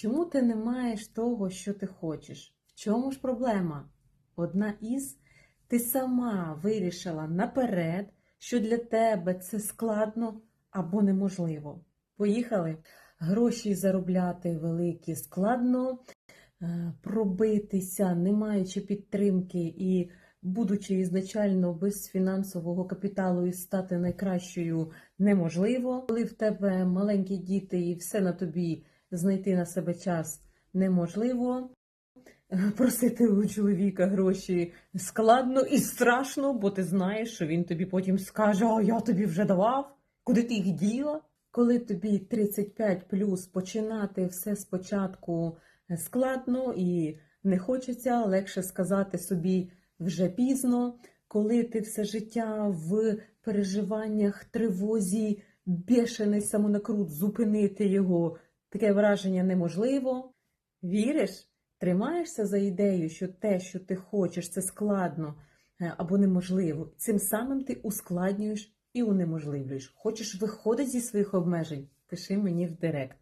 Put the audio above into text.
Чому ти не маєш того, що ти хочеш? В чому ж проблема? Одна із ти сама вирішила наперед, що для тебе це складно або неможливо. Поїхали. Гроші заробляти великі складно, е, пробитися, не маючи підтримки і будучи ізначально без фінансового капіталу і стати найкращою неможливо. Коли в тебе маленькі діти і все на тобі знайти на себе час неможливо. Е, Просити у чоловіка гроші складно і страшно, бо ти знаєш, що він тобі потім скаже: А я тобі вже давав, куди ти їх діла? Коли тобі 35 плюс починати все спочатку складно і не хочеться, легше сказати собі вже пізно, коли ти все життя в переживаннях, тривозі, бешений самонакрут, зупинити його, таке враження неможливо. Віриш? Тримаєшся за ідею, що те, що ти хочеш, це складно е, або неможливо. Цим самим ти ускладнюєш і унеможливлюєш. Хочеш виходити зі своїх обмежень? Пиши мені в директ.